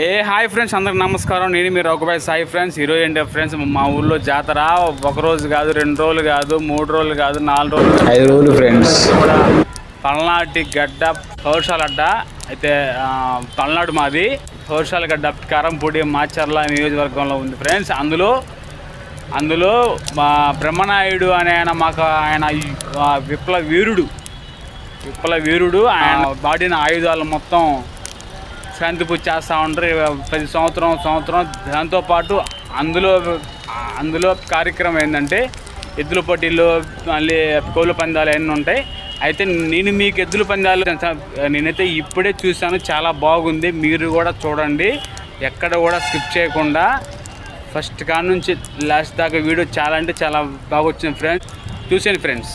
ఏ hi friends అందరికి నమస్కారం. నేను మీరు ఒకబాయ్ సాయి ఫ్రెండ్స్ హీరో ఏంటి ఫ్రెండ్స్. మా ఊళ్ళో జాతర ఒక రోజు కాదు రెండు రోజులు కాదు మూడు రోజులు కాదు నాలుగు రోజులు. ఐదు రోజులు ఫ్రెండ్స్. కూడా పల్నాటి గడ్డ పౌర్షాల అడ్డ అయితే పల్నాడు మాది. పౌర్షాల గడ్డ కారంపూడి మాచర్ల నియోజకవర్గంలో ఉంది ఫ్రెండ్స్. అందులో అందులో మా బ్రహ్మనాయుడు అనే ఆయన మాకు ఆయన విప్లవ వీరుడు విప్లవ వీరుడు ఆయన వాడిన ఆయుధాలు మొత్తం శాంతి పూజ చేస్తూ ఉంటారు ప్రతి సంవత్సరం సంవత్సరం దాంతోపాటు అందులో అందులో కార్యక్రమం ఏంటంటే ఎద్దుల పోటీలు మళ్ళీ కోళ్ళ పందాలు అన్నీ ఉంటాయి. అయితే నేను మీకు ఎద్దుల పందాలు నేనైతే ఇప్పుడే చూశాను. చాలా బాగుంది. మీరు కూడా చూడండి. ఎక్కడ కూడా స్కిప్ చేయకుండా ఫస్ట్ కాడ నుంచి లాస్ట్ దాకా వీడియో చాలా అంటే చాలా బాగా వచ్చింది ఫ్రెండ్స్. చూసాను ఫ్రెండ్స్.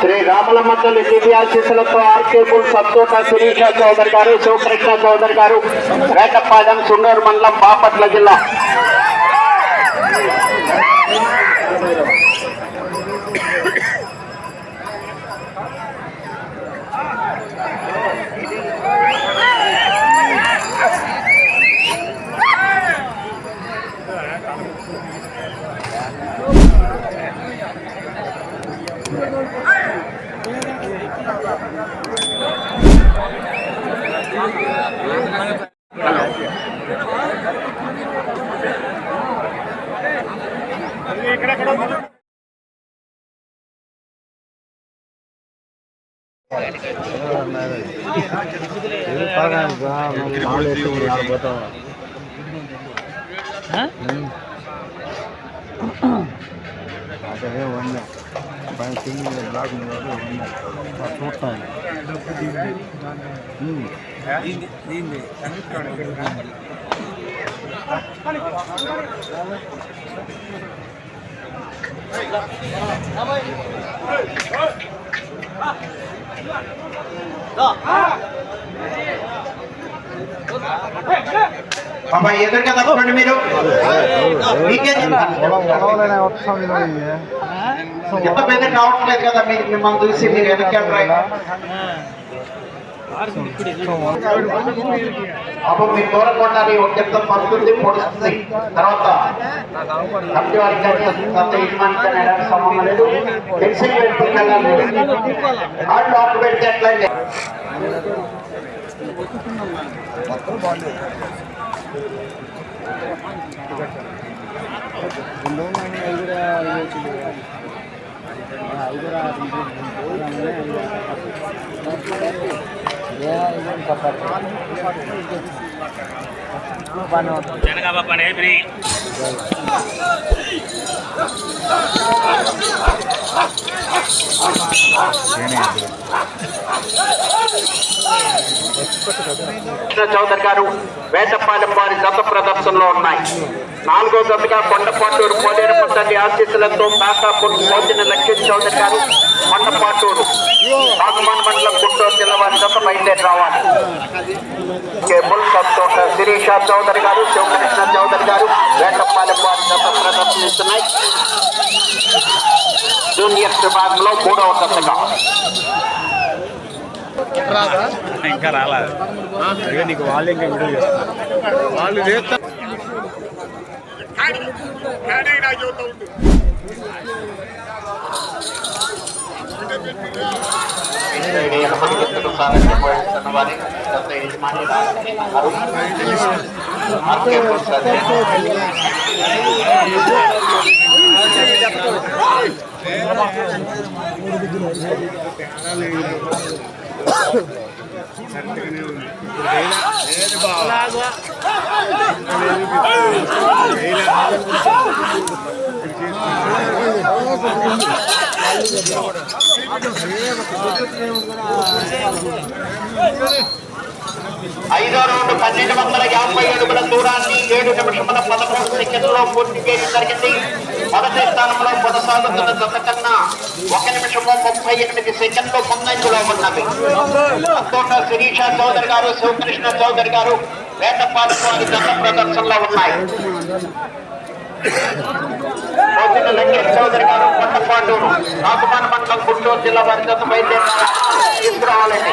శ్రీ రామలమ్మ తల్లి దివ్యాశీసులతో ఆర్కే పుల్ సత్తోట శిరీష చౌదరి గారు శివకృష్ణ చౌదరి గారు వేటపాలెం సుండూరు మండలం బాపట్ల జిల్లా. ಅದೇ ಒಂದ ತಿಂಗಳಿಗೆ ಬ್ಲಾಗ್ ಮಾಡೋದು ನೋಡ್ತಾನೆ ಹ್ಞೂ Hey! బాబా ఎదురుగా తప్పండి మీరు. ఎంత పెద్ద కావట్లేదు కదా మీరు మిమ్మల్ని చూసి మీరు వెనక అప్పుడు మీరు కోరకుండాలి ఒక చెత్త పడుతుంది పొడుస్తుంది. తర్వాత కమిటీ వారికి తర్వాత యజమానికి ఎలాంటి వెళ్ళాలి హార్డ్ లాక్ పెడితే ఎట్లయితే కృష్ణ చౌదరి గారు వేటపాలెం వారి గత ప్రదర్శనలో ఉన్నాయి. నాలుగో జతగా కొండపాటూరు పోలేరు తల్లి ఆశీస్సులతో కాకాపూర్ భోజన లక్ష్మీ చౌదరి గారు కొండపాటూరు బాగుమాన్ మండలం గుంటూరు జిల్లా వారి గత బయలుదేరి రావాలి. కేబుల్ సత్తోట శిరీష చౌదరి గారు శివకృష్ణ చౌదరి గారు వేటపాలెం వారి గత ప్రదర్శనిస్తున్నాయి జూనియర్స్ విభాగంలో మూడవ జతగా ఇంకా రాలేదు నీకు వాళ్ళు ఇంకా వీడియో వాళ్ళు చేస్తా. ఐదో రౌండ్ పన్నెండు వందల యాభై అడుగుల దూరాన్ని ఏడు నిమిషముల పదమూడు సెకండ్లో పూర్తి చేయడం జరిగింది. మొదటి స్థానంలో కొనసాగుతున్న జత కన్నా ఒక నిమిషము ముప్పై ఎనిమిది సెకండ్లు ముందంజలో ఉన్నవి తోట శిరీష చౌదరి గారు శివకృష్ణ చౌదరి గారు వేటపాటి వారి జత ప్రదర్శనలో ఉన్నాయి. పోతిన లక్ష్మీ చౌదరి గారు కొండపాటూరు రాజమాన మండలం గుంటూరు జిల్లా వారి జత బయలుదేరారు. తీసుకురావాలండి.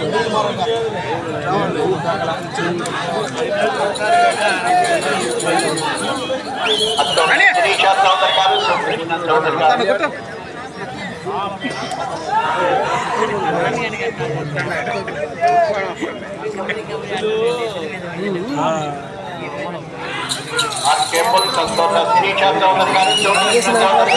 आज केवल संतोष श्री छात्र सरकारी चौधरी सरकार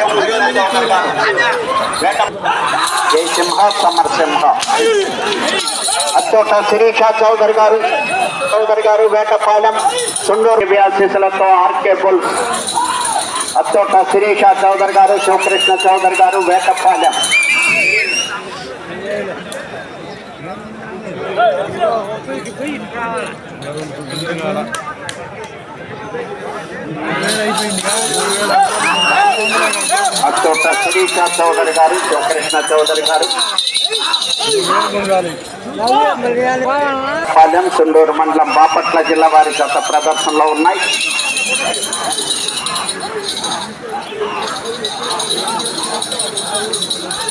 అందువల్ల శ్రీ- జయసింహ సమరసింహ అచ్చోట శిరీష చౌదరి గారు చౌదరి గారు వేటపాలెం సుండూరు వ్యాసీసులతో ఆర్కే బుల్స్ అచ్చోట శిరీష చౌదరి గారు శివకృష్ణ చౌదరి గారు వేటపాలెం అచ్చోట శిరీష చౌదరి గారు శివకృష్ణ చౌదరి గారు. పాలెం సుండూరు మండలం బాపట్ల జిల్లా వారి గత ప్రదర్శనలో ఉన్నాయి.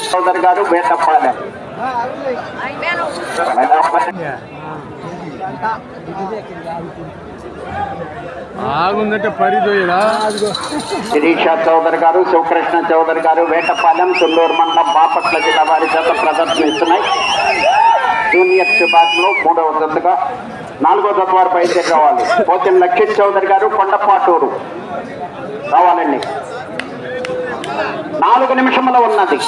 చౌదరి గారు వేటపాలెం ఆగుందంటే పరిదోయరా శిరీష చౌదరి గారు శివకృష్ణ చౌదరి గారు వేటపాలెం సుల్లూరు మండలం బాపట్ల జిల్లా వారి జత ప్రదర్శనిస్తున్నాయి జూనియర్ విభాగంలో మూడవ జతగా నాలుగో జత వారు రావాలి. పోతిన లక్షిత్ చౌదరి గారు కొండపాటూరు రావాలండి. నాలుగు నిమిషముల ఉన్నది.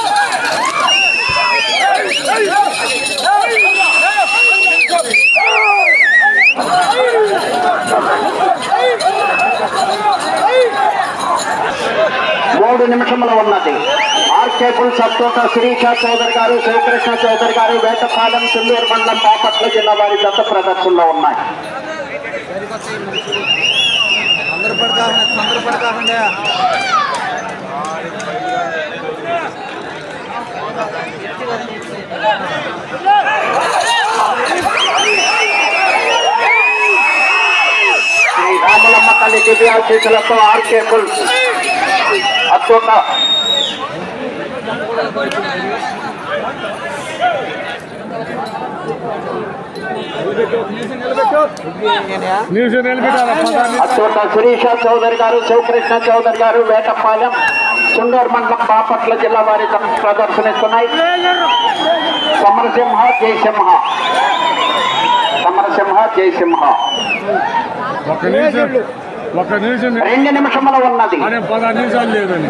ఆర్కే పుల్ సత్తోట శిరీష చౌదరి గారు శివకృష్ణ చౌదరి గారు వేటపాలెం సుల్లూరు మండలం బాపట్ల జిల్లా వారి దత్త ప్రదర్శనలో ఉన్నాయి తొందర పడతా తొందర పడతా శ్రీ రాములమ్మ తల్లి దివ్యాశీసులతో ఆర్కే పుల్ అచ్చోట న్యూస్ నిలబెట్టారా పదాన్ని అచ్చోట శిరీష చౌదరి గారు శివకృష్ణ చౌదరి గారు వేటపాలెం సుందూరు మండలం బాపట్ల జిల్లా వారి తమ ప్రదర్శనిస్తున్నాయి సమరసింహ జయసింహ సమరసింహ జయసింహ ఒక నిమిషం ఒక నిమిషం రెండు నిమిషముల ఉన్నది అనే పదహారు నిమిషాలు లేదని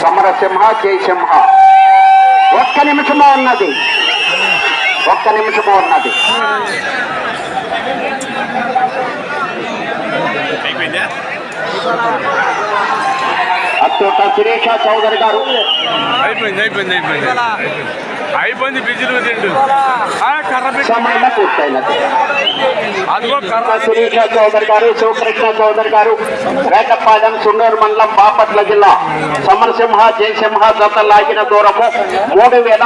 సమరసింహ జయసింహ ఒక్క నిమిషము ఉన్నది ఒక్క నిమిషము ఉన్నది అత్తోట శిరీష చౌదరి గారు అయిపోయింది అయిపోయింది అయిపోయింది అయిపోయింది బిజీలు తిండు. ఆ, కర్ర అదిగో కర్ర శిరీష చౌదరి గారు శివకృష్ణ చౌదరి గారు సున్నూరు మండలం బాపట్ల జిల్లా సమరసింహ జయసింహ జత లాగిన దూరము మూడు వేల